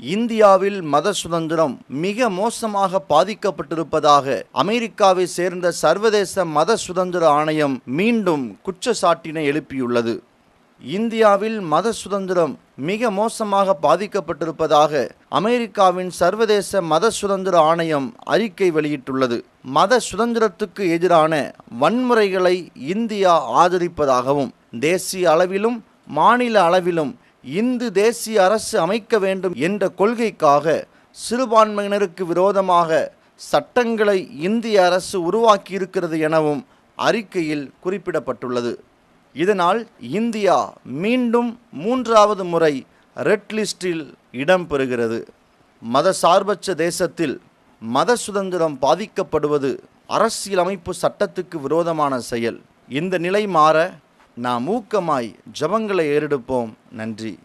இந்தியாவில் மத சுதந்திரம் மிக மோசமாக பாதிக்கப்பட்டிருப்பதாக அமெரிக்காவை சேர்ந்த சர்வதேச மத சுதந்திர ஆணையம் மீண்டும் குற்றச்சாட்டினை எழுப்பியுள்ளது. இந்தியாவில் மத சுதந்திரம் மிக மோசமாக பாதிக்கப்பட்டிருப்பதாக அமெரிக்காவின் சர்வதேச மத சுதந்திர ஆணையம் அறிக்கை வெளியிட்டுள்ளது. மத சுதந்திரத்துக்கு எதிரான வன்முறைகளை இந்தியா ஆதரிப்பதாகவும் தேசிய அளவிலும் மாநில அளவிலும் இந்து தேசிய அரசு அமைக்க வேண்டும் என்ற கொள்கைக்காக சிறுபான்மையினருக்கு விரோதமாக சட்டங்களை இந்திய அரசு உருவாக்கியிருக்கிறது எனவும் அறிக்கையில் குறிப்பிடப்பட்டுள்ளது. இதனால் இந்தியா மீண்டும் மூன்றாவது முறை ரெட் லிஸ்டில் இடம்பெறுகிறது மதசார்பற்ற தேசத்தில் மத சுதந்திரம் பாதிக்கப்படுவது அரசியலமைப்பு சட்டத்துக்கு விரோதமான செயல். இந்த நிலை மாற நாம் ஊக்கமாய் ஜபங்களை ஏறெடுப்போம். நன்றி.